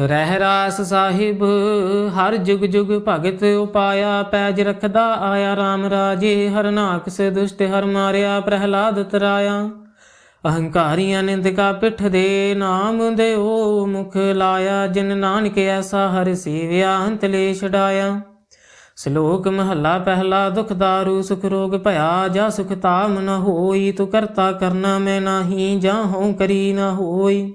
ਰਹਿ ਰਾਸ ਸਾਹਿਬ, ਹਰ ਜੁਗ ਜੁਗ ਭਗਤ ਉਪਾਇਆ, ਪੈਜ ਰਖਦਾ ਆਇਆ RAM ਰਾਜੇ ਹਰਨਾਕ ਸੇ ਦੁਸ਼ਟ, ਹਰ ਮਾਰਿਆ ਪ੍ਰਹਿਲਾਦ ਤਰਾਇਆ। ਅਹੰਕਾਰੀਆਂ ਨਿੰਦਕਾ ਪਿੱਠ ਦੇ ਨਾਮ ਦੇ ਓ ਮੁਖ ਲਾਇਆ ਜਿਨ ਨਾਨਕ ਐਸਾ ਹਰ ਸੇਵਿਆ ਅੰਤਲੇ ਛਡਾਇਆ ਸ਼ਲੋਕ ਮਹੱਲਾ ਪਹਿਲਾ, ਦੁਖ ਦਾਰੂ, ਸੁਖ ਰੋਗ ਭਇਆ, ਜਾ ਸੁਖ ਤਾਮ ਨ ਹੋਈ, ਤੂੰ ਕਰਤਾ ਕਰਨਾ ਮੈਂ ਨਾਹੀ, ਜਾਂ ਹਉ ਕਰੀ ਨ ਹੋਈ।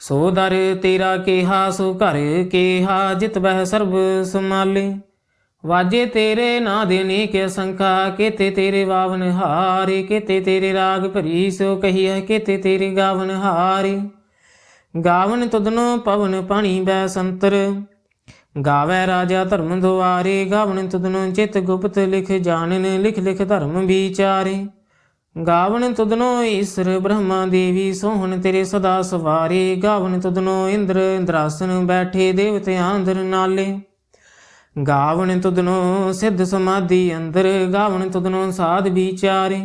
ਸੋ ਦਰ ਤੇਰਾ ਕੇਹਾ, ਸੋ ਘਰ ਕੇਹਾ, ਜਿਤ ਬਹਿ ਸਰਬ ਸਮਾਲੇ ਵਾਜੇ ਤੇਰੇ ਨਾ ਦੇਨੇ ਕੇ ਸੰਖਾ ਕੇਤੇ ਤੇਰੇ ਵਾਵਨ ਹਾਰੇ, ਕੇਤੇ ਤੇਰੇ ਰਾਗ ਭਰੀ, ਸੋ ਕਹੀਐ, ਕੇਤੇ ਤੇਰੇ ਗਾਵਨ ਹਾਰੇ। ਗਾਵਨ ਤੁਧਨੋ ਪਵਨ ਪਾਣੀ ਬੈ ਸੰਤਰ, ਗਾਵੇ ਰਾਜਾ ਧਰਮ ਦੁਆਰੇ। ਗਾਵਨ ਤੁਧਨੋ ਚਿਤ ਗੁਪਤ ਲਿਖ ਜਾਣਨ, ਲਿਖ ਲਿਖ ਧਰਮ ਵਿਚਾਰੇ। ਗਾਵਨ ਤੁਦਨੋ ਈਸ਼ਰ ਬ੍ਰਹਮਾ ਦੇਵੀ, ਸੋਹਣ ਤੇਰੇ ਸਦਾ ਸਵਾਰੇ। ਗਾਵਨ ਤੁਧਨੋ ਇੰਦਰ ਇੰਦਰਾਸਨ ਬੈਠੇ ਦੇਵਤਿਆਂ ਅੰਦਰ ਨਾਲੇ। ਗਾਵਨ ਤੁਧਨੋ ਸਿੱਧ ਸਮਾਧੀ ਅੰਦਰ, ਗਾਵਨ ਤੁਦਨੋ ਸਾਧ ਵਿਚਾਰੇ।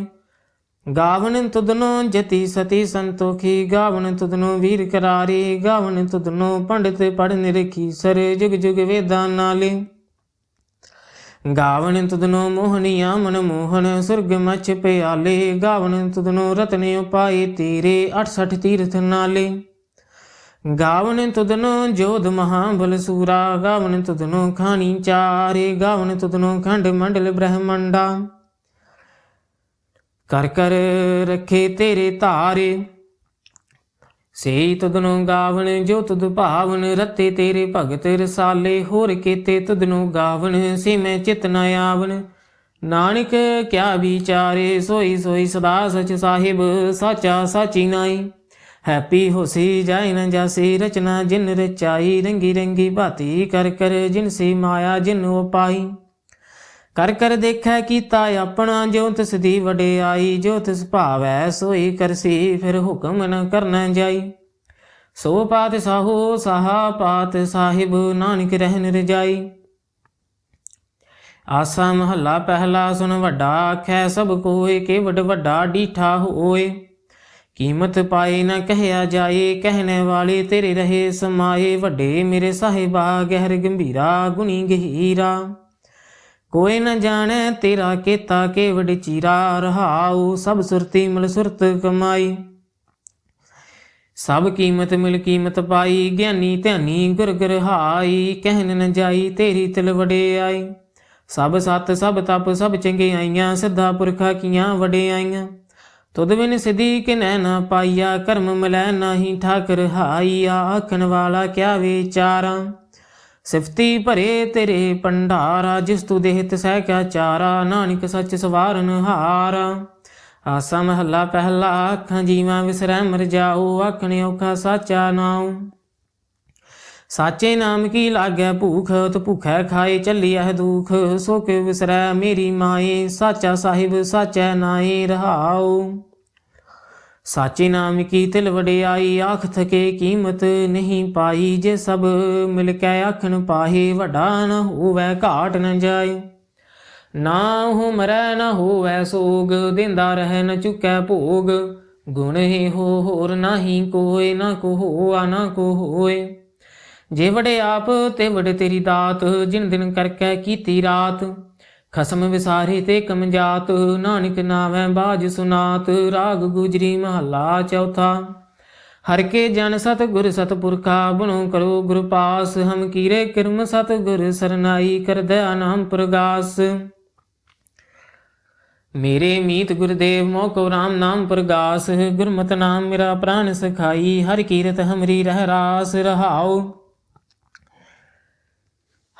ਗਾਵਨ ਤੁਦਨੋ ਜਤੀ ਸਤੀ ਸੰਤੋਖੀ, ਗਾਵਨ ਤੁਧਨੋ ਵੀਰ ਕਰਾਰੇ। ਗਾਵਨ ਤੁਧਨੋ ਪੰਡਿਤ ਪੜ ਨਿਰਖੀ, ਸਰ ਜੁਗ ਜੁਗ ਵੇਦਾਂ ਨਾਲੇ। ਗਾਵਨ ਤੁਧਨੋ ਮੋਹਨੀਆ ਮਨ ਮੋਹਨ, ਸੁਰਗ ਮਚ ਪਿਆਲੇ। ਗਾਵਨ ਤੁਧਨੋ ਰਤਨੇ ਉਪਾਏ ਤੇਰੇ 68 ਤੀਰਥ ਨਾਲੇ। ਗਾਵਨ ਤੁਧਨੋ ਜੋਧ ਮਹਾਬਲ ਸੂਰਾ। ਗਾਵਨ ਤੁਧਨੋ ਖਾਣੀ ਚਾਰੇ। ਗਾਵਨ ਤੁਧਨੋ ਖੰਡ ਮੰਡਲ ਬ੍ਰਹਮੰਡਾ। ਕਰ ਕਰ ਰੱਖੇ ਤੇਰੇ ਧਾਰੇ। ਸੇ ਤੁਧਨੋ ਗਾਵਣ, ਜੋ ਤੁਧ ਭਾਵਨ, ਰਤੇ ਤੇਰੇ ਭਗਤ ਰਸਾਲੇ, ਹੋਰ ਕੀਤੇ ਤੁਧਨੋ ਗਾਵਨ ਸੇ ਮੈਂ ਚਿਤ ਨ ਆਵਨ ਨਾਨਕ, ਕਿਆ ਵਿਚਾਰੇ, ਸੋਈ ਸੋਈ ਸਦਾ ਸਚ ਸਾਹਿਬ, ਸਾਚਾ ਸਾਚੀ ਨਾਈ। ਹੈਪੀ ਹੋਸੀ ਜਾਇ ਨ ਜਾਸੀ, ਰਚਨਾ ਜਿਨ ਰਚਾਈ, ਰੰਗੀ ਰੰਗੀ ਭਾਤੀ ਕਰ ਕਰ, ਜਿਨ ਸੀ ਮਾਇਆ ਜਿਨ ਉਪਾਈ। ਕਰ ਕਰ ਦੇਖੈ ਕੀਤਾ ਆਪਣਾ ਜੋ ਤਿਸ ਦੀ ਵਡਿਆਈ ਜੋ ਤਿਸ ਭਾਵੈ ਸੋਈ ਕਰਸੀ, ਫਿਰ ਹੁਕਮ ਨ ਕਰਨਾ ਜਾਈ। ਸੋ ਪਾਤ ਸਾਹੋ, ਸਾਹਾ ਪਾਤ ਸਾਹਿਬ, ਨਾਨਕ ਰਹਿਨ ਰਜਾਈ ਆਸਾ ਮਹੱਲਾ ਪਹਿਲਾ ਸੁਨ ਵੱਡਾ ਆਖੈ, ਸਭ ਕੋਏ ਕੇ ਵੱਡ ਵੱਡਾ ਡੀਠਾ ਹੋਏ ਕੀਮਤ ਪਾਏ ਨਾ ਕਹਿਆ ਜਾਏ, ਕਹਿਣੇ ਵਾਲੇ ਤੇਰੇ ਰਹੇ ਸਮਾਏ, ਵੱਡੇ ਮੇਰੇ ਸਾਹਿਬਾ, ਗਹਿਰ ਗੰਭੀਰਾ, ਗੁਣੀ ਗਹੀਰਾ। ਕੋਈ ਨ ਜਾਣੈ ਤੇਰਾ ਕੀਤਾ ਕੇਵੜ ਚੀਰਾ, ਰਹਾਉ ਸਭ ਸੁਰਤੀ ਮਿਲ ਸੁਰਤ ਕਮਾਈ। ਸਭ ਕੀਮਤ ਮਿਲ ਕੀਮਤ ਪਾਈ, ਗਿਆਨੀ ਧਿਆਨੀ ਗੁਰ ਗੁਰ ਕਹਿਨ ਨ ਜਾਈ ਤੇਰੀ ਤਿਲ ਵਡਿਆਈ ਸਭ ਸਤ, ਸਭ ਤਪ, ਸਭ ਚੰਗਿਆਈਆਂ ਸਿੱਧਾ ਪੁਰਖਾ ਕੀਆਂ ਵਡਿਆਈਆਂ ਤੁਧ ਬਿਨ ਸਿਧੀ ਕਿ ਨੈ ਨਾ ਪਾਈਆ, ਕਰਮ ਮਿਲੈ ਨਾਹੀ ਠਾਕਰ ਹਾਈਆ, ਆਖਣ ਵਾਲਾ ਕਿਆ ਵਿਚਾਰਾਂ। ਸਿਫਤੀ ਭਰੇ ਤੇਰੇ ਪੰਡਾਰਾ ਜਿਸ ਤੂ ਦੇਹ ਸਹਿ ਕਿਆ ਚਾਰਾ, ਨਾਨਕ ਸੱਚ ਸਵਾਰਨ ਹਾਰਾ। ਆਸਾ ਮਹੱਲਾ ਪਹਿਲਾ, ਅੱਖਾਂ ਜੀਵਾਂ ਵਿਸਰੈ ਮਰ ਜਾਓ ਆਖਣੇ ਔਖਾ ਸਾਚਾ ਨਾਉ। ਸਾਚੇ ਨਾਮ ਕੀ ਲਾਗੈ ਭੂਖ ਤ ਭੁਖੈ ਖਾਏ ਚੱਲੀਐ ਦੁਖ। ਸੋ ਕੇ ਵਿਸਰੈ ਮੇਰੀ ਮਾਏ, ਸਾਚਾ ਸਾਹਿਬ ਸਾਚੈ ਨਾਏ ਰਹਾਉ। ਸਾਚੇ ਨਾਮ ਕੀ ਤਿਲ ਵਡਿਆਈ ਆਖ ਥਕੇ ਕੀਮਤ ਨਹੀਂ ਪਾਈ, ਜੇ ਸਭ ਮਿਲ ਕੇ ਆਖਣ ਪਾਹੇ, ਵੱਡਾ ਨ ਹੋਵੇ, ਘਾਟ ਨ ਜਾਏ। ਨਾ ਹੋ ਮਰੈ, ਨ ਹੋਵੇ ਸੋਗ, ਦਿੰਦਾ ਰਹਿ, ਨ ਚੁਕੈ ਭੋਗ। ਗੁਣ ਹੀ ਹੋ, ਹੋਰ ਨਾਹੀ ਕੋਏ, ਨਾ ਕੋ ਹੋਆ, ਨਾ ਕੋ ਹੋਏ। ਜੇ ਵੜੇ ਆਪ, ਤੇ ਵੜੇ ਤੇਰੀ ਦਾਤ, ਜਿਨ ਦਿਨ ਕਰਕੇ ਕੀਤੀ ਰਾਤ। ਖਸਮ ਵਿਸਾਰੀ ਤੇ ਕਮਜਾਤ, ਨਾਨਕ ਨਾਵੇਂ ਬਾਜ ਸੁਨਾਤ, ਰਾਗ ਗੁਜਰੀ ਮਹਲਾ ਚੌਥਾ। ਹਰ ਕੇ ਜਨ ਸਤ ਗੁਰ ਸਤ ਪੁਰਖਾ ਬਣੋ ਕਰੋ ਗੁਰ ਪਾਸ, ਹਮ ਕੀਰੇ ਕਿਰਮ ਸਤ ਗੁਰ ਸਰਨਾਈ ਕਰ ਦਇਆ ਨਾਮ ਪ੍ਰਗਾਸ। ਮੇਰੇ ਮੀਤ ਗੁਰਦੇਵ ਮੋਕੋ ਰਾਮ ਨਾਮ ਪ੍ਰਗਾਸ, ਗੁਰਮਤਿ ਨਾਮ ਮੇਰਾ ਪ੍ਰਾਨ ਸਖਾਈ, ਹਰ ਕੀਰਤ ਹਮਰੀ ਰਹਿ ਰਾਸ ਰਹਾਉ।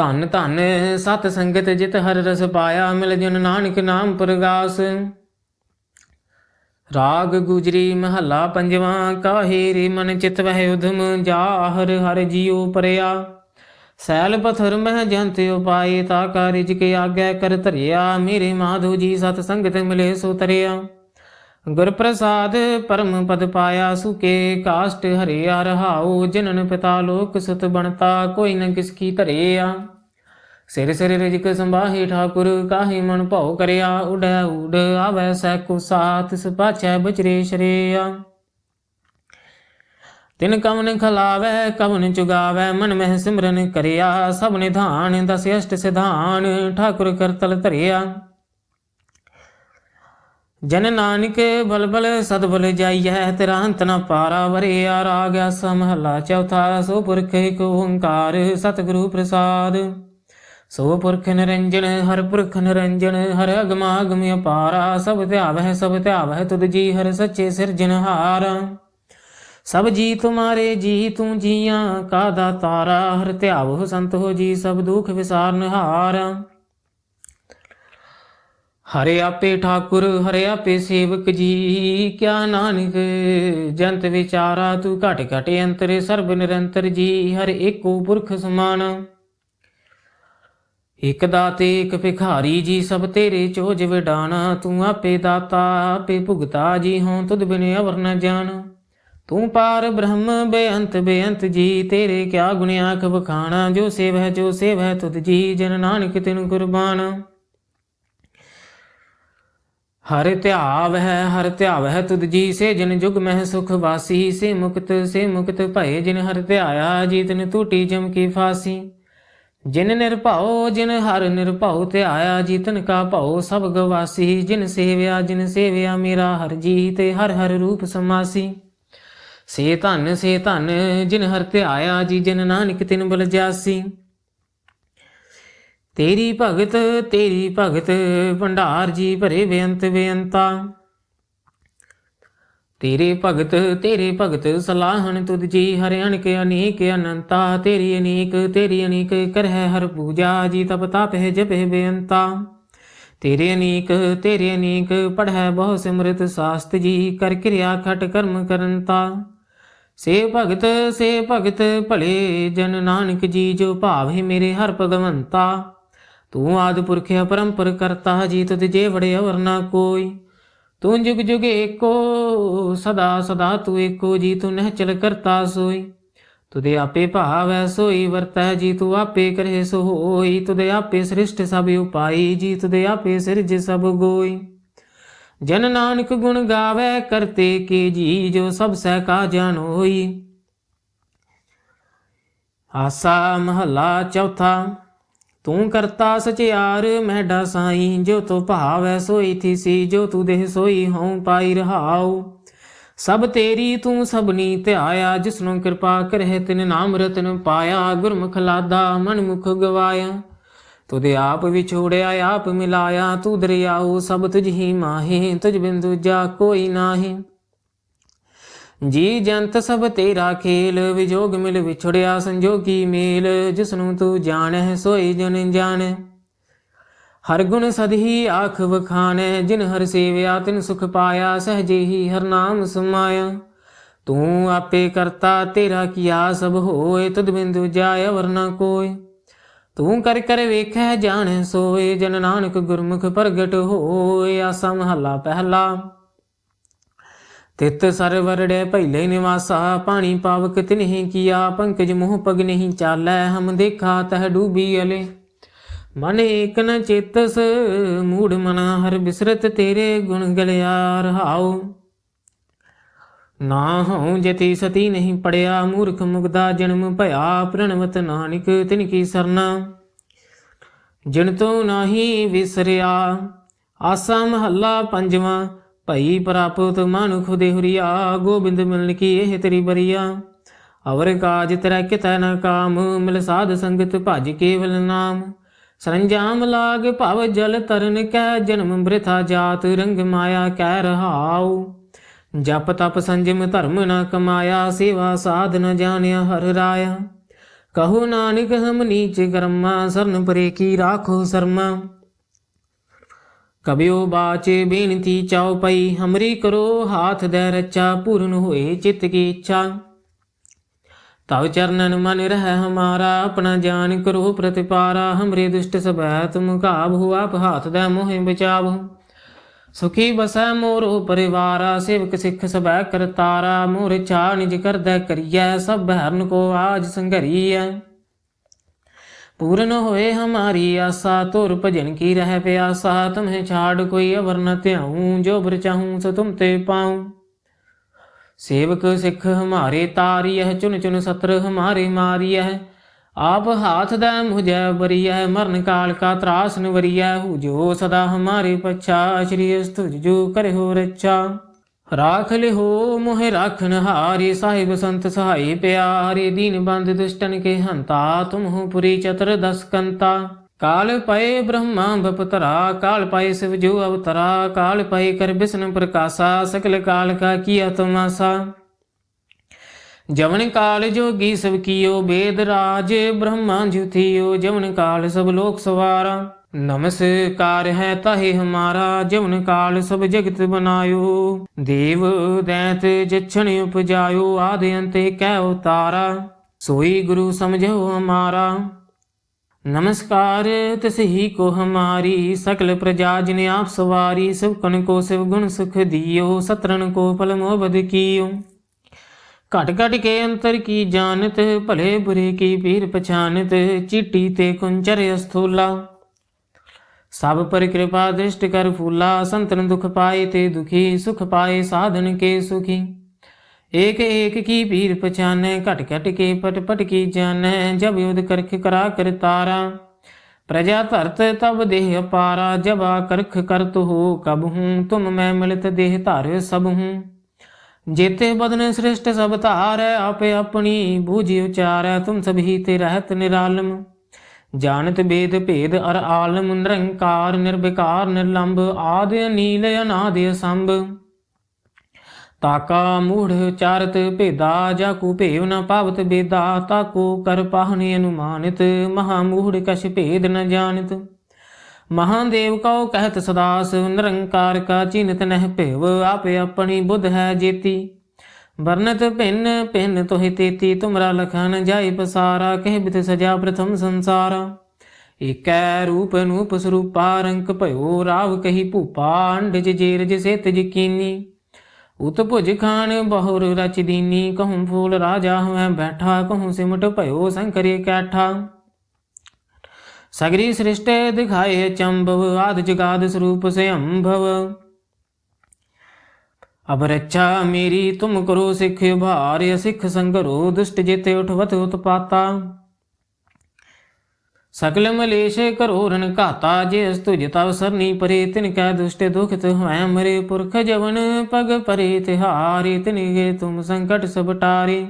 ਧੰਨ ਧੰਨ ਸਤ ਸੰਗਤ ਜਿਤ ਹਰ ਰਸ ਪਾਇਆ, ਮਿਲ ਜਨ ਨਾਨਕ ਨਾਮ ਪ੍ਰਗਾਸ। ਰਾਗ ਗੁਜਰੀ ਮਹੱਲਾ ਪੰਜਵਾਂ, ਕਾਹੇ ਰੇ ਮਨ ਚਿਤ ਵਹਿ ਉਧਮ ਜਾ, ਹਰ ਹਰ ਜੀਉ ਪਰਿਆ। ਸੈਲ ਪਥਰ ਮਹਿ ਜੰਤ ਉਪਾਏ, ਤਾ ਕਾਰਿਜ ਕੇ ਆਗੈ ਕਰ ਧਰਿਆ, ਮੇਰੇ ਮਾਧੋ ਜੀ ਸਤ ਸੰਗਤ ਮਿਲੇ ਸੋ ਤਰਿਆ। ਗੁਰ ਪ੍ਰਸਾਦ ਪਰਮ ਪਦ ਪਾਇਆ ਸੁਕੇ, ਕਾਸ਼ਟ ਹਰਿਆ ਰਹਾਉ, ਜਨਨ ਪਿਤਾ ਲੋਕ ਸੁਤ ਬਣਤਾ, ਕੋਈ ਨ ਕਿਸ ਕੀ ਧਰਿਆ। ਸਿਰ ਸਿਰ ਰਿਜਕ ਸੰਭਾਹੀ ਠਾਕੁਰ, ਕਾਹੀ ਮਨ ਭਉ ਕਰਿਆ। ਉਡੈ ਉਡ ਆਵੈ ਸੈ ਕੋ ਸਾਥ ਸੁਪਾਛੈ ਬਚਰੇ ਸ਼ਰੇਆ। ਤਿਨ ਕਵਨ ਖਲਾਵੈ, ਕਵਨ ਚੁਗਾਵੈ, ਮਨ ਮਹਿ ਸਿਮਰਨ ਕਰਿਆ। ਸਭ ਨਿਧਾਨ, ਦਸ ਅਸ਼ਟ ਸਿਧਾਨ, ਠਾਕੁਰ ਕਰਤਲ ਧਰਿਆ। ਜਨ ਨਾਨਕ ਬਲਬਲ ਸਦਬਲ ਜਾਈਐ, ਤੇਰਾ ਅੰਤ ਨ ਪਾਰਾ ਵਰਿਆ ਰਾਗ ਆਸਾ ਮਹਲਾ ਚੌਥਾ ਸੋ ਪੁਰਖ ਏਕ ਓੰਕਾਰ, ਸਤਿਗੁਰੂ ਪ੍ਰਸਾਦ। ਸੋ ਪੁਰਖ ਨਿਰੰਜਨ, ਹਰ ਪੁਰਖ ਨਿਰੰਜਨ, ਹਰ ਅਗਮਾ ਅਗਮ ਅਪਾਰਾ, ਸਭ ਧਿਆਵਹਿ ਸਭ ਧਿਆਵਹਿ ਤੁਧ ਜੀ, ਹਰ ਸੱਚੇ ਸਿਰਜਨਹਾਰ ਸਭ ਜੀ ਤੁਮਾਰੇ ਜੀ, ਤੂੰ ਜੀਆਂ ਕਾ ਦਾਤਾਰਾ ਹਰ ਧਿਆਵੋ ਸੰਤ ਹੋ ਜੀ, ਸਭ ਦੁਖ ਵਿਸਾਰਨਹਾਰ ਹਰੇ ਆਪੇ ਠਾਕੁਰ, ਹਰੇ ਆਪੇ ਸੇਵਕ ਜੀ। ਕਿਆ ਨਾਨਕ, ਜੰਤ ਵਿਚਾਰਾ, ਤੂੰ ਘਟ ਘਟ ਅੰਤਰੇ, ਸਰਬ ਨਿਰੰਤਰ ਜੀ। ਹਰ ਏਕੋ ਪੁਰਖ ਸਮਾਨ। ਇਕ ਦਾਤੇ, ਇਕ ਭਿਖਾਰੀ ਜੀ, ਸਭ ਤੇਰੇ ਚੋਜ ਵਿਡਾਣਾ। ਤੂੰ ਆਪੇ ਦਾਤਾ, ਆਪੇ ਭੁਗਤਾ ਜੀ ਹੋਂ ਤੁਧ ਬਿਨ ਅਵਰ ਨ ਜਾਣ। ਤੂੰ ਪਾਰ ਬ੍ਰਹਮ, ਬੇਅੰਤ ਬੇਅੰਤ ਜੀ। ਤੇਰੇ ਕਿਆ ਗੁਣ ਆਖ ਬਖਾਣਾ ਜੋ ਸੇਵ ਹੈ ਜੋ ਸੇਵ ਹੈ ਤੁਧ ਜੀ, ਜਨ ਨਾਨਕ ਤਿਨ ਕੁਰਬਾਨ। ਹਰ ਧਿਆਵ ਹੈ ਹਰ ਧਿਆਵ ਹੈ ਤੁਧ ਜੀ ਸੇ ਜਿਨ ਜੁਗ ਮਹਿ ਸੁਖ ਵਾਸੀ, ਸੇ ਮੁਕਤ ਸੇ ਮੁਕਤ ਭਏ ਜਿਨ ਹਰ ਧਿਆਇਆ ਜੀ ਤਿਨ ਟੂਟੀ ਜਮ ਕੀ ਫਾਸੀ। ਜਿਨ ਨਿਰਭਉ, ਜਿਨ ਹਰ ਨਿਰਭਉ ਧਿਆਇਆ ਜੀ ਤਿਨ ਕਾ ਭਉ ਸਭ ਗਵਾਸੀ ਜਿਨ ਸੇਵਿਆ ਜਿਨ ਸੇਵਿਆ ਮੇਰਾ ਹਰ ਜੀ ਤੇ ਹਰ ਹਰ ਰੂਪ ਸਮਾਸੀ। ਸੇ ਧਨ ਸੇ ਧਨ ਜਿਨ ਹਰ ਧਿਆਇਆ, ਜੀ ਜਿਨ ਨਾਨਕ ਤਿਨ ਬਲ ਜਾਸੀ। ਤੇਰੀ ਭਗਤ ਤੇਰੀ ਭਗਤ, ਭੰਡਾਰ ਜੀ ਭਰੇ ਬੇਅੰਤ ਬੇਅੰਤਾ। ਤੇਰੇ ਭਗਤ ਤੇਰੇ ਭਗਤ, ਸਲਾਹਣ ਤੁਧ ਜੀ ਹਰਿ ਅਣਕ ਅਨੇਕ ਅਨੰਤਾ। ਤੇਰੀ ਅਨੇਕ ਤੇਰੀ ਅਨੇਕ ਕਰਹਿ ਹਰ ਪੂਜਾ ਜੀ ਤਪ ਤਾਪਹਿ ਜਪਹਿ ਬੇਅੰਤਾ। ਤੇਰੇ ਅਨੇਕ ਤੇਰੇ ਅਨੇਕ ਪੜ੍ਹੈ ਬਹੁ ਸਿਮਰਤ ਸਾਸਤ ਜੀ ਕਰ ਕਿਰਿਆ ਖਟ ਕਰਮ ਕਰਨਤਾ। ਸੇ ਭਗਤ ਸੇ ਭਗਤ ਭਲੇ ਜਨ ਨਾਨਕ ਜੀ ਜੋ ਭਾਵ ਹੈ ਮੇਰੇ ਹਰ ਭਗਵੰਤਾ। ਤੂੰ ਆਦ ਪੁਰਖ ਅਪਰੰਪਰ ਕਰਤਾ ਜੀ ਤੁਧ ਜੇ ਵੜੇ ਅਵਰ ਕੋਈ। ਤੂੰ ਜੁਗ ਜੁਗ ਏਕੋ, ਸਦਾ ਸਦਾ ਤੂੰ ਏਕੋ ਜੀ ਤੂੰ ਨਹਿ ਕਰਤਾ ਸੋਈ। ਤੁਦੇ ਆਪੇ ਭਾਵੈ ਸੋਈ, ਵਰਤੈ ਜੀ ਤੂੰ ਆਪੇ ਕਰੇ ਸੋ ਹੋਈ ਤੁਦੇ ਆਪੇ ਸ੍ਰਿਸ਼ਟ ਸਭ ਉਪਾਈ ਜੀ ਤੁਦੇ ਆਪੇ ਸਿਰਜ ਸਭ ਗੋਈ। ਜਨ ਨਾਨਕ ਗੁਣ ਗਾਵੇ, ਕਰਤੇ ਕੇ ਜੀ, ਜੋ ਸਭ ਸਹਿ ਕਾ ਜਾਣ ਹੋਈ ਆਸਾ ਮਹਲਾ ਚੌਥਾ। ਤੂੰ ਕਰਤਾ ਸਚਿਆਰ ਮਹਿਡਾ ਸਾਈ, ਜੋ ਤੋ ਭਾਵੈ ਸੋਈ ਥੀਸੀ ਜੋ ਤੂ ਦੇਹ ਸੋਈ ਹਉ, ਪਾਈ ਰਹਾਉ। ਸਭ ਤੇਰੀ ਤੂੰ ਸਭਨੀ ਧਿਆਇਆ, ਜਿਸਨੂੰ ਕਿਰਪਾ ਕਰਹਿ, ਤਿਨ ਨਾਮ ਰਤਨ ਪਾਇਆ, ਗੁਰਮੁਖ ਲਾਦਾ ਮਨ ਮੁਖ ਗਵਾਇਆ। ਤੁਦੇ ਆਪ ਵਿਛੋੜਿਆ, ਆਪ ਮਿਲਾਇਆ, ਤੂ ਦਰਿਆਉ, ਸਭ ਤੁਝ ਹੀ ਮਾਹੇ, ਤੁਝ ਬਿੰਦੂ ਜਾ ਕੋਈ ਨਾਹੀ। ਜੀ ਜੰਤ ਸਭ ਤੇਰਾ ਖੇਲ, ਵਿਜੋਗ ਮਿਲ ਵਿਛੜਿਆ ਸੰਜੋਗੀ ਮੇਲ, ਜਿਸਨੂੰ ਤੂੰ ਜਾਣੈ, ਸੋਈ ਜਨ ਜਾਣੈ। ਹਰ ਗੁਣ ਸਦਹੀ ਆਖ ਵਖਾਨੈ ਜਿਨ ਹਰ ਸੇਵਿਆ ਤਿਨ ਸੁਖ ਪਾਇਆ ਸਹਜੇ ਹੀ ਹਰ ਨਾਮ ਸਮਾਇਆ। ਤੂੰ ਆਪੇ ਕਰਤਾ, ਤੇਰਾ ਕੀਆ ਸਭ ਹੋਏ, ਤੁਧ ਬਿੰਦੂ ਜਾਇ ਵਰਨਾ ਕੋਈ ਤੂੰ ਕਰ ਕਰ ਵੇਖੈ, ਜਾਣੈ, ਸੋਏ, ਜਨ ਨਾਨਕ ਗੁਰਮੁਖ ਪ੍ਰਗਟ ਹੋਏ, ਆਸਾ ਮਹੱਲਾ ਪਹਿਲਾ। ਤਿਤ ਸਰਵਰੜੇ ਭੈਲੇ ਨਿਵਾਸਾ, ਪਾਣੀ ਪਾਵਕ ਤਿਨਹਿ ਕੀਆ, ਪੰਕਜ ਮੋਹ ਪਗ ਨਹੀਂ ਚਾਲੈ, ਹਮ ਦੇਖਾ ਤਹ ਡੂਬੀ ਅਲੇ। ਮਨ ਏਕ ਨ ਚੇਤਸ, ਮੂੜ ਮਨਾ ਹਰ ਬਿਸਰਤ ਤੇਰੇ ਗੁਣ ਗਲਿਆ ਰਹਾਉ। ਨਾ ਹਉ ਜਤੀ ਸਤੀ ਨਹੀਂ ਪੜਿਆ, ਮੂਰਖ ਮੁਗਦਾ ਜਨਮ ਭਇਆ, ਪ੍ਰਣਵਤ ਨਾਨਕ ਤਿਨ ਕੀ ਸਰਨਾ। ਜਿਨ ਤੋ ਨਾਹੀ ਵਿਸਰਿਆ, ਆਸਾ ਮਹੱਲਾ ਪੰਜਵਾਂ ਭਈ ਪ੍ਰਾਪਤ ਮਨੁਖ ਦੇ ਗੋਬਿੰਦ ਮਿਲਨ ਕੀ ਇਹ ਤੇਰੀ ਬਰੀਆ? ਅਵਰ ਕਾਜ ਤੇਰਾ ਕਿਤੈ ਨ ਕਾਮ, ਮਿਲ ਸਾਧ ਸੰਗਤ ਭਜ ਕੇਵਲ ਨਾਮ। ਸਰੰਜਾਮ ਲਾਗ ਭਵ ਜਲ ਤਰਨ ਕੈ, ਜਨਮ ਬ੍ਰਿਥਾ ਜਾਤ ਰੰਗ ਮਾਇਆ ਕਹਿ ਰਹਾਉ। ਜਪ ਤਪ ਸੰਜਮ ਧਰਮ ਨ ਕਮਾਇਆ, ਸੇਵਾ ਸਾਧ ਨ ਜਾਣਿਆ ਹਰ ਰਾਇਆ। ਕਹੋ ਨਾਨਕ ਹਮ ਨੀਚ ਕਰਮਾ, ਸਰਨ ਪਰੇ ਕੀ ਰਾਖੋ ਸਰਮਾ। ਕਬਿਓ ਬਾਚੇ ਬੇਨਤੀ ਚਾਉ ਪਈ, ਹਮਰੀ ਕਰੋ ਹਾਥ ਦੇ ਰਚਾ, ਪੂਰਨ ਹੋਏ ਚਿੱਤ ਕੀ ਇੱਛਾ। ਤਵ ਚਰਨਨ ਮਨ ਰਹਿ ਹਮਾਰਾ, ਆਪਣਾ ਜਾਨ ਕਰੋ ਪ੍ਰਤਿਪਾਰਾ, ਹਮਰੇ ਦੁਸ਼ਟ ਸਭੈ ਤੁਮ ਘਾਬ ਹੋ ਹਾਥ ਦੇ ਮੋਹਿ ਬਚਾਵ। ਸੁਖੀ ਬਸੈ ਮੋਰੋ ਪਰਿਵਾਰਾ, ਸੇਵਕ ਸਿੱਖ ਸਭੈ ਕਰਤਾਰਾ, ਮੋਰ ਚਾ ਨਿਜ ਕਰਦੈ ਕਰੀਐ, ਸਭ ਹਰਨ ਕੋ ਆਜ ਸੰਘਰੀਐ। ਪੂਰਨ ਹੋਏ ਹਮਾਰੀ ਆਸਾ ਤੁਰ ਭਜਨ ਕੀ ਰਹਿ ਪਿਆਸਾ, ਤੁਮਹਿ ਛਾੜ ਕੋਈ ਅਵਰ ਨ ਧਿਆਉ, ਜੋ ਬਰ ਚਾਹੂੰ ਸੋ ਤੁਮ ਤੇ ਪਾਉ। ਸੇਵਕ ਸਿੱਖ ਹਮਾਰੇ ਤਾਰੀਐ ਚੁਨ ਚੁਨ ਸਤਰ ਹਮਾਰੇ ਮਾਰੀਐ। ਆਪ ਹਾਥ ਦਾ ਮੁਝੈ ਬਰੀਐ ਮਰਨ ਕਾਲ ਕਾ ਤਰਾਸ ਨਵਰੀਐ ਹੂ ਜੋ ਸਦਾ ਹਮਾਰੇ ਪਛਾ, ਸ਼੍ਰੀ ਅਸਤੁਜ ਜੋ ਕਰੇ ਹੋ ਰਾਖ ਲਿਹੋ, ਮੋਹਿ ਰਾਖਨ ਹਾਰੇ, ਸਾਹਿਬ ਸੰਤ ਸਹਾਈ ਪਿਆਰੇ, ਦੀਨ ਬੰਦ ਦੁਸ਼ਟਨ ਕੇ ਹੰਤਾ, ਤੁਮ ਹੋ ਪੁਰੀ ਚਤਰ ਦਸ ਕੰਤਾ। ਕਾਲ ਪਏ ਬ੍ਰਹਮਾ ਬਪਤਰਾ, ਕਾਲ ਪਏ ਸਿਵ ਜੋ ਅਵਤਰਾ, ਕਾਲ ਪਏ ਕਰ ਬਿਸ਼ਨ ਪ੍ਰਕਾਸ਼ਾ, ਸਕਲ ਕਾਲ ਕਾ ਕੀਆ ਤਮਾਸਾ। ਜਵਨ ਕਾਲ ਜੋਗੀ ਸਭ ਕੀਓ, ਬੇਦ ਰਾਜ ਬ੍ਰਹਮਾ ਜੁਥਿਓ ਜਵਨ ਕਾਲ ਸਭ ਲੋਕ ਸਵਾਰਾ। ਨਮਸਕਾਰ ਹੈ ਤਾਹੇ ਹਮਾਰਾ, ਜਿਵਨ ਕਾਲ ਸਭ ਜਗਤ ਬਨਾਇਓ। ਦੇਵ ਦੈਂਤ ਜਛਣ ਉਪਜਾਇਓ, ਆਦਿ ਅੰਤੇ ਕਹਿ ਉਤਾਰਾ ਸੋਈ ਗੁਰੂ ਸਮਝੋ ਹਮਾਰਾ। ਨਮਸਕਾਰ ਤਿਸ ਹੀ ਕੋ ਹਮਾਰੀ, ਸਕਲ ਪ੍ਰਜਾ ਜਿਨ ਆਪ ਸਵਾਰੀ, ਸਭ ਕਣ ਕੋ ਸਿਵ ਗੁਣ ਸੁਖ ਦਿਓ, ਸਤਰਣ ਕੋ ਫਲ ਮੋਬਦ ਘਟ ਘਟ ਕੇ ਅੰਤਰ ਕੀ ਜਾਣਤ, ਭਲੇ ਬੁਰੇ ਕੀ ਪੀਰ ਪਛਾਨਤ, ਚੀਟੀ ਤੇ ਕੁੰਚਰ ਅਸਥੂਲਾ। सब पर कृपा दृष्ट कर फूला संतन दुख पाए ते दुखी सुख पाए साधन के सुखी एक एक की पीर पहचाने घट घट के पट पट की जाने जब युद्ध करख करा कर तारा प्रजा धरत तब देह अपारा जब आ करख करत हो कब हूँ तुम मैं मिलत देह धार सब हूँ जेते बदन श्रेष्ठ सब धार आपे अपनी बूझ उचार तुम सभी ते रहत निरालम ਜਾਣਤ ਬੇਦ ਭੇਦ ਅਰ ਆਲਮ ਨਿਰੰਕਾਰ ਨਿਰਵਿਕਾਰ ਨਿਰਲੰਭ ਆਦ ਨੀਲ ਅਨਾਦ ਸੰਭ ਤਾਕਾ ਮੂੜ ਚਾਰਤ ਭੇਦਾ ਜਾ ਕੋ ਭੇਵ ਨ ਪਾਵਤ ਬੇਦਾ ਤਾਕੋ ਕਰ ਪਾਹਨੇ ਅਨੁਮਾਨਿਤ, ਮਹਾ ਮੂੜ ਕਛ ਭੇਦ ਨ ਜਾਣਿਤ। ਮਹਾਦੇਵ ਕਉ ਕਹਿਤ ਸਦਾਸ, ਨਿਰੰਕਾਰ ਕਾ ਚਿੰਤ ਨਹਿ ਭੇਵ, ਆਪੇ ਆਪਣੀ ਬੁੱਧ ਹੈ ਜੇਤੀ। ਵਰਨਤ ਭਿੰਨ ਭਿੰਨ ਤੋਹਿ ਤੇਤੀ, ਤੁਮਰਾ ਲਖਨ ਜਾਈ ਪਸਾਰਾ, ਕਹਿ ਬਿਤ ਸਜਾ ਪ੍ਰਥਮ ਸੰਸਾਰਾ। ਏਕੈ ਰੂਪ ਅਨੂਪ ਸਰੂਪਾ, ਰੰਕ ਭਇਓ ਰਾਵ ਕਹੀ ਭੂਪਾ ਅੰਡਜ ਜੇਰਜ ਸੇਤ ਜਕੀਨੀ ਉਤ ਭੁਜ ਖਾਨ ਬਹੁਰ ਰਚ ਦੀਨੀ, ਕਹੂੰ ਫੂਲ ਰਾਜਾ ਹਮੈ ਬੈਠਾ, ਕਹੂੰ ਸਿਮਟ ਭਇਓ ਸੰਕਰੇ ਕੈਠਾ। ਸਗਰੀ ਸ੍ਰਿਸ਼ਟੇ ਦਿਖਾਏ ਚੰਬਵ ਆਦ ਜਗਾਦ ਸਰੂਪ ਸੰਭਵ ਅਬ ਰੱਛਾ ਮੇਰੀ, ਤੁਮ ਕਰੋ ਸਿੱਖ ਉਭਾਰ ਸਿੱਖ ਸੰਗਰੋ, ਦੁਸ਼ਟ ਜਿਤੇ ਉਠਵਤ ਉਤਪਾਤਾ। ਸਕਲ ਮਲੇਸ਼ ਕਰੋ ਰਨ ਘਾਤਾ ਜਿਸ ਤੁਜ ਤਵ ਸਰਨੀ ਪਰੇ, ਤਿਨ ਕੈ ਦੁਸ਼ਟ ਦੁਖਤ ਹੋਇ ਮਰੇ ਪੁਰਖ ਜਵਨ, ਪਗ ਪਰੇ ਤਿਹਾਰੇ, ਤਿਨ ਗੇ ਤੁਮ ਸੰਕਟ ਸਭ ਟਾਰੇ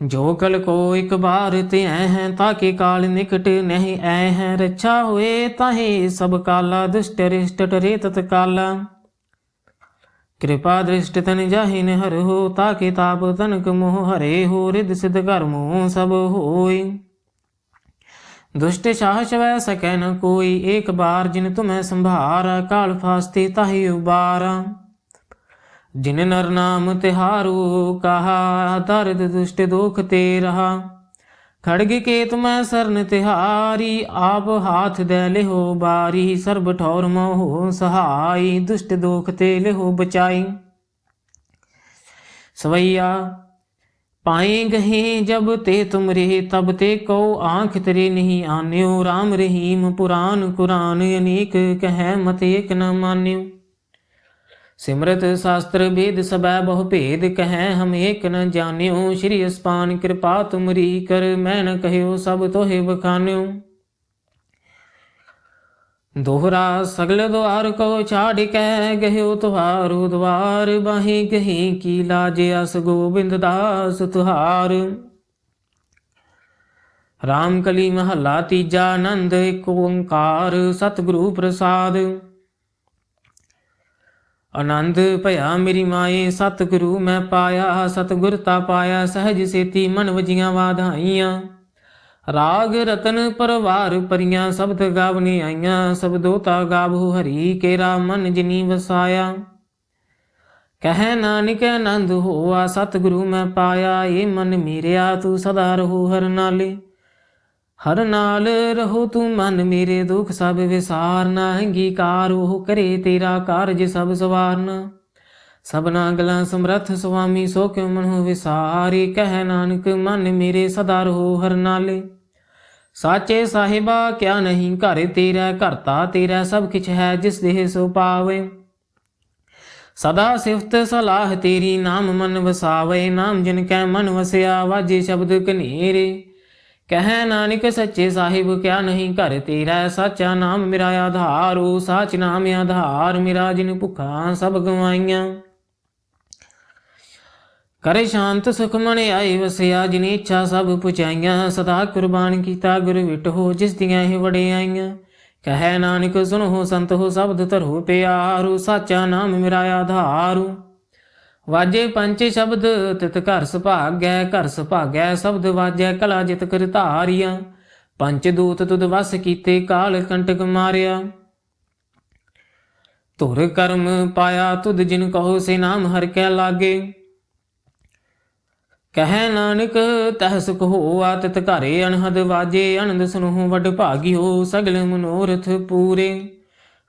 ਜੋ ਕਲ ਕੋ ਇੱਕ ਬਾਰ ਤੇ ਐ ਹੈ ਤਾਕੇ ਕਾਲ ਨਿਕਟ ਨਹੀਂ ਐ ਹੈ, ਰੱਛਾ ਹੋਏ ਤਾਹੇ ਸਭ ਕਾਲਾ, ਦੁਸ਼ਟ ਰਿਸ਼ਟ ਟਰੇ ਤਤ ਕਾਲਾ ਕਿਰਪਾ ਦ੍ਰਿਸ਼ਟ ਤਨ ਜਾਹਿਨ ਹਰ ਹੋ, ਤਾਕੇ ਤਾਪ ਤਨਕ ਮੋਹ ਹਰੇ ਹੋ ਰਿਦ ਸਿਧ ਕਰਮੋ ਸਭ ਹੋਈ। ਦੁਸ਼ਟ ਸਾਹ ਚਵੈ ਸਕੈ ਨ ਕੋਈ, ਏਕ ਬਾਰ ਜਿਨ ਤੁਮੈ ਸੰਭਾਰ, ਕਾਲ ਫਾਸਤੇ ਤਾਹੀ ਉਬਾਰ। ਜਿਨ ਨਰ ਨਾਮ ਤਿਹਾਰੂ ਕਹਾ, ਦਰਦ ਦੁਸ਼ਟ ਦੁਖ ਤੇ ਰਹਾ ਖੜਗ ਕੇਤ ਮੈਂ ਸਰਨ ਤਿਹਾਰੀ, ਆਪ ਹਾਥ ਦੇ ਲਿਹੋ ਬਾਰੀ, ਸਰਬ ਠੌਰ ਮੋਹ ਸਹਾਈ, ਦੁਸ਼ਟ ਦੋਖ ਤੇ ਲਿਹੋ ਬਚਾਈ। ਸਵਈਆ ਪਾਏ ਗਹੇ, ਜਬ ਤੇ ਤੁਮ ਰਹੇ ਤਬ ਤੇ ਕੋ ਆਂਖ ਤਰੇ ਨਹੀਂ ਆਨਿਓ RAM ਰਹੀਮ ਪੁਰਾਨ ਕੁਰਾਨ, ਅਨੇਕ ਕਹੈ ਮਤ ਏਕ ਨ ਮਾਨਿਓ। ਸਿਮਰਤ ਸ਼ਾਸਤਰ ਵੇਦ ਸਭੈ ਬਹੁ ਭੇਦ ਕਹੈ, ਹਮ ਏਕ ਨ ਜਾਣਿਓ। ਸ਼੍ਰੀ ਅਸਪਾਨ ਕਿਰਪਾ ਤੁਮਰੀ ਕਰ ਮੈਂ ਨ ਕਹਿਓ ਸਭ ਤੋਹਿ ਬਖਾਨਿਓ ਦੋਹਰਾ ਸਗਲ ਦੁਆਰ ਕੋ ਛਾੜ ਕੈ, ਗਹਿਓ ਤੁਹਾਰੂ ਦੁਆਰ ਬਾਹੀ ਗਹੀ ਕੀ ਲਾਜੇ ਅਸ ਗੋਬਿੰਦ ਦਾਸ ਤੁਹਾਰ। ਰਾਮ ਕਲੀ ਮਹੱਲਾ ਤੀਜਾ, ਆਨੰਦ ਏਕ ਓੰਕਾਰ, ਸਤਿਗੁਰੂ ਪ੍ਰਸਾਦਿ। ਆਨੰਦ ਭਇਆ ਮੇਰੀ ਮਾਏ, ਸਤਿਗੁਰੂ ਮੈਂ ਪਾਇਆ, ਸਤਿਗੁਰ ਤਾ ਪਾਇਆ, ਸਹਿਜ ਸੇਤੀ ਮਨ ਵਜੀਆਂ ਵਾਧਾਈਆਂ। ਰਾਗ ਰਤਨ ਪਰਵਾਰ ਪਰੀਆਂ, ਸ਼ਬਦ ਗਾਵਨੀ ਆਈਆਂ ਸਬਦੋ ਤਾ ਗਾਵੋ ਹਰੀ, ਕੇਰਾ ਮਨ ਜਿਨੀ ਵਸਾਇਆ। ਕਹਿ ਨਾਨਕ ਆਨੰਦ ਹੋਆ, ਸਤਿਗੁਰੂ ਮੈਂ ਪਾਇਆ, ਏ ਮਨ ਮੀਰਿਆ, ਤੂੰ ਸਦਾ ਰਹੋ ਹਰ ਨਾਲੇ। ਹਰ ਨਾਲ ਰਹੋ ਤੂੰ ਮਨ ਮੇਰੇ ਦੁਖ ਸਭ ਵਿਸਾਰਨਾ ਅੰਗੀਕਾਰ ਉਹ ਕਰੇ ਤੇਰਾ ਕਾਰਜ ਸਭ ਸਵਾਰਨਾ। ਸਭਨਾ ਗਲਾਂ ਸਮਰੱਥ ਸੁਆਮੀ ਸੋ ਕਿਉ ਮਨੁ ਵਿਸਾਰੇ, ਕਹਿ ਨਾਨਕ ਮਨ ਮੇਰੇ ਸਦਾ ਰਹੋ ਹਰ ਨਾਲੇ। ਸਾਚੇ ਸਾਹਿਬਾ, ਕਿਆ ਨਹੀਂ ਘਰ ਤੇਰਾ ਘਰਤਾ ਤੇਰਾ ਸਭ ਕਿਛ ਹੈ ਜਿਸ ਦੇਹ ਸੋ ਪਾਵੇ। ਸਦਾ ਸਿਫਤ ਸਲਾਹ ਤੇਰੀ ਨਾਮ ਮਨ ਵਸਾਵੇ, ਨਾਮ ਜਿਨ ਕੈ ਮਨ ਵਸਿਆ ਵਾਜੇ ਸ਼ਬਦ ਕਨੇਰੇ ਕਹੈ ਨਾਨਕ ਸੱਚੇ ਸਾਹਿਬ, ਕਿਆ ਨਹੀਂ ਘਰ ਤੇਰਾ ਸਾਚਾ ਨਾਮ ਮੇਰਾ ਆਧਾਰੋ ਸਾਚ ਨਾਮ ਆਧਾਰ ਮੇਰਾ ਜਿਨ ਭੁਖਾਂ ਸਭ ਗਵਾਈਆਂ। ਕਰੇ ਸ਼ਾਂਤ ਸੁਖ ਮਨ ਆਏ ਵਸਿਆ, ਜਿਨ ਇੱਛਾ ਸਭ ਪੁਚਾਈਆਂ, ਸਦਾ ਕੁਰਬਾਨ ਕੀਤਾ ਗੁਰ ਹੋ ਜਿਸ ਦੀਆਂ ਇਹ ਵਡਿਆਈਆਂ ਕਹੈ ਨਾਨਕ ਸੁਨੋ ਸੰਤ ਹੋ ਸ਼ਬਦ ਧਰੋ ਪਿਆਰੂ ਸਾਚਾ ਨਾਮ ਮੇਰਾ ਆਧਾਰੂ। ਵਾਜੇ ਪੰਜ ਸ਼ਬਦ ਤਿਤ ਘਰ ਸੁਭਾਗੈ ਘਰ ਸੁਭਾਗੈ, ਸ਼ਬਦ ਵਾਜੈ ਕਲਾ ਜਿਤ ਕਰ ਧਾਰੀਆਂ। ਪੰਜ ਦੂਤ ਤੁਧ ਵਸ ਕੀਤੇ ਕਾਲ ਕੰਟਕ ਮਾਰਿਆ। ਧੁਰ ਕਰਮ ਪਾਇਆ ਤੁਧ ਜਿਨ ਕਹੋ ਸੇ ਨਾਮ ਹਰ ਕੈ ਲਾਗੇ। ਕਹੈ ਨਾਨਕ, ਤਹ ਸੁਖ ਹੋਆ ਤਿਤ ਘਰੇ ਅਨਹਦ ਵਾਜੇ ਆਨੰਦ ਸੁਨਹੁ ਵਡ ਹੋ ਸਗਲ ਮਨੋਰਥ ਪੂਰੇ।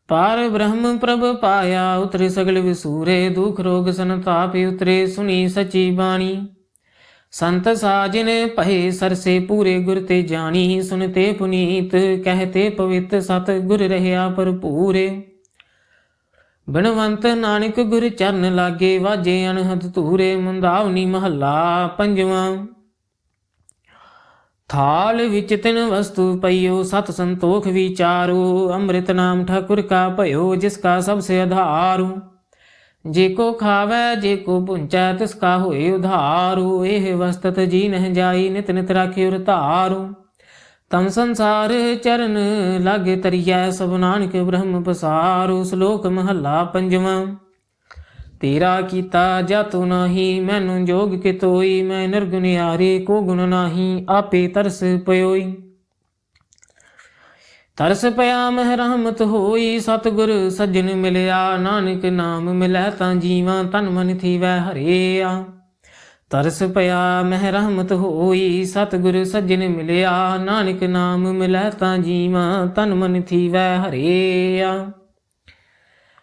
ਪਾਰ ਬ੍ਰਹਮ ਪ੍ਰਭ ਪਾਇਆ, ਉਤਰੇ ਸਗਲ ਵਿਸੂਰੇ, ਦੁਖ ਰੋਗ ਸੰਤਾਪ ਉਤਰੇ, ਸੁਣੀ ਸਚੀ ਬਾਣੀ। ਸੰਤ ਸਾਜਨ ਭਏ ਸਰਸੇ ਪੂਰੇ ਗੁਰ ਤੇ ਜਾਣੀ, ਸੁਨਤੇ ਪੁਨੀਤ, ਕਹਤੇ ਪਵਿੱਤ ਸਤ ਗੁਰ ਰਹਿਆ ਭਰਪੂਰੇ। ਬਿਨਵੰਤ ਨਾਨਕ ਗੁਰ ਚਰਨ ਲਾਗੇ, ਵਾਜੇ ਅਨਹਦ ਧੂਰੇ, ਮੁੰਦਾਵਨੀ ਮਹੱਲਾ ਪੰਜਵਾਂ। ਥਾਲ ਵਿੱਚ ਤਿਨ ਵਸਤੂ ਪਈਓ, ਸਤ ਸੰਤੋਖ ਵਿਚਾਰੋ, ਅੰਮ੍ਰਿਤ ਨਾਮ ਠਾਕੁਰ ਕਾ ਭਇਓ, ਜਿਸ ਕਾ ਸਭ ਸੇ ਆਧਾਰੂ। ਜੇ ਕੋ ਖਾਵੇ, ਜੇ ਕੋ ਪੁੰਚੈ ਤਿਸ ਕਾ ਹੋਏ ਉਧਾਰੂ। ਇਹ ਵਸਤਤ ਜੀ ਨਹ ਜਾਈ, ਨਿਤ ਨਿਤ ਰਾਖੇ ਉਰ ਧਾਰੂ। ਤਮ ਸੰਸਾਰ ਚਰਨ ਲਾਗੇ ਤਰੀਐ, ਸਭ ਨਾਨਕ ਬ੍ਰਹਮ ਪਸਾਰੂ। ਸ਼ਲੋਕ ਮਹੱਲਾ ਪੰਜਵਾਂ। ਤੇਰਾ ਕੀਤਾ ਜਾਤੁ ਨਾਹੀ, ਮੈਨੂੰ ਜੋਗ ਕੇ ਤੋਈ ਮੈਂ ਨਿਰਗੁਨਿਆਰੇ ਕੋ ਗੁਣ ਨਾਹੀ, ਆਪੇ ਤਰਸ ਪਇਓਈ ਤਰਸ ਪਿਆ, ਮਹਿ ਰਹਿਮਤ ਹੋਈ, ਸਤਿਗੁਰ ਸੱਜਣ ਮਿਲਿਆ, ਨਾਨਕ ਨਾਮ ਮਿਲੈ ਤਾਂ ਜੀਵਾਂ ਤਨ ਮਨ ਥੀਵੈ ਹਰਿਆ ਤਰਸ ਪਿਆ, ਮਹਿ ਰਹਿਮਤ ਹੋਈ, ਸਤਿਗੁਰ ਸੱਜਣ ਮਿਲਿਆ, ਨਾਨਕ ਨਾਮ ਮਿਲੈ ਤਾਂ ਜੀਵਾਂ ਤਨ ਮਨ ਥੀਵੈ ਹਰਿਆ